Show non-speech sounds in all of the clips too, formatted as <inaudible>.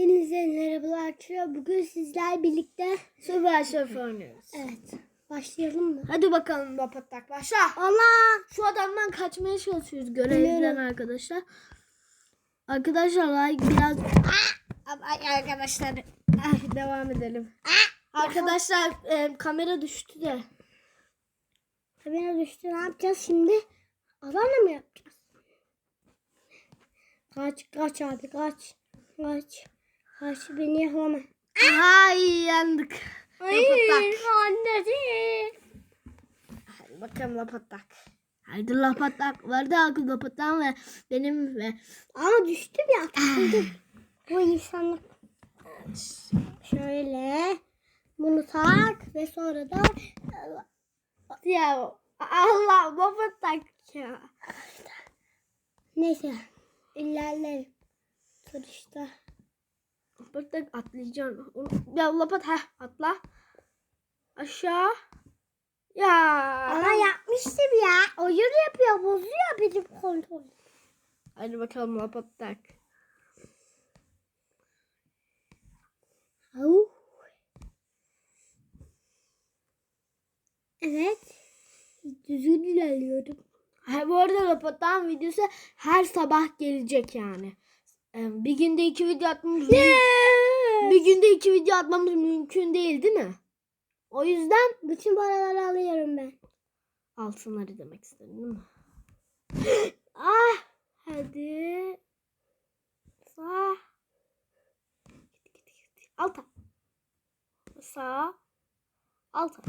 Hepinize merhabalar arkadaşlar. Bugün sizler birlikte Survivor Surf oynuyoruz. evet başlayalım mı? Hadi bakalım Bapatak başla. Allah! Şu adamdan kaçmaya çalışıyoruz görevden arkadaşlar. Arkadaşlar like biraz... Ay arkadaşlar Ay, devam edelim. Arkadaşlar e, kamera düştü de. Kamera düştü. Ne yapacağız şimdi? Alanla mı yapacağız? Kaç kaç abi kaç. Kaç. Kaç beni yakalama. Ay yandık. Lapatak. annesi. Hadi bakalım lapatak. Haydi lapatak. Vardı akıl lapatak ve benim ve Ama düştüm ya. Takıldım. Bu insanlık. Şöyle. Bunu tak ve sonra da ya Allah lapatak ya. neyse ilerlerim. Dur atlayacaksın. Onu- Ya lapat heh atla. Aşağı. Ya. Ama yapmıştım ya. Oyun yapıyor, bozuyor benim kontrol. Hadi bakalım lapatak. Au. Evet. Düzgün ilerliyorum. Ha, bu arada Lapat'tan videosu her sabah gelecek yani. Bir günde iki video atmamız bir günde iki video atmamız mümkün değil değil mi? O yüzden Bütün paraları alıyorum ben. altınları demek istedim değil mi? <gasps> ah hadi. Sağ. Git, git, git. Alta. Sağ. Alta.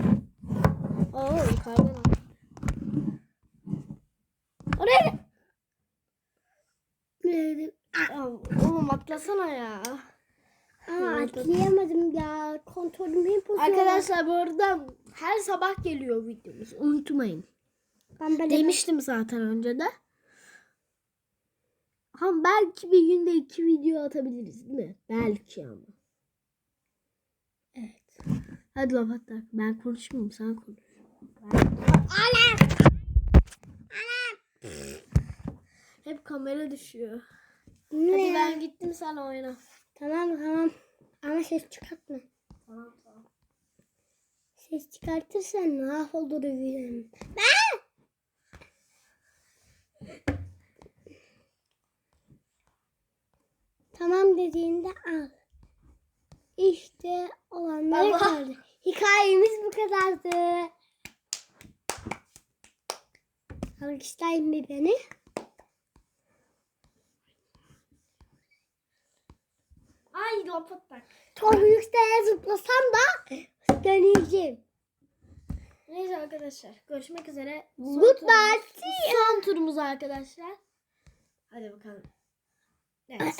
Oo yukarıdan al. Oraya gel. Nerede? Aa, Oğlum atlasana ya. Aa, atlayamadım ya. Kontrolüm hep bozuyor. Arkadaşlar bu arada her sabah geliyor videomuz. Unutmayın. ben böyle Demiştim zaten önce de. Ama belki bir günde iki video atabiliriz değil mi? Belki ama. Evet. Hadi laf at tak. Ben konuşmayayım sen konuş. Hep kamera düşüyor. Ne Hadi ben gittim sen oyna. Tamam tamam. Ama ses çıkartma. Tamam tamam. Ses çıkartırsan mahvolurum. Tamam dediğinde al. İşte olanlar kaldı. Hikayemiz bu kadardı. Alkışlayın bir beni. Ay laf at tak. Çok yükseğe zıplasam da deneyeceğim. Neyse arkadaşlar. Görüşmek üzere. Son Goodbye. turumuz- Son turumuz arkadaşlar. Hadi bakalım. Evet.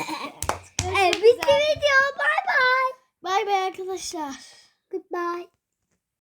Evet <laughs> bitti video. Bye bye. Bay bay arkadaşlar. Goodbye.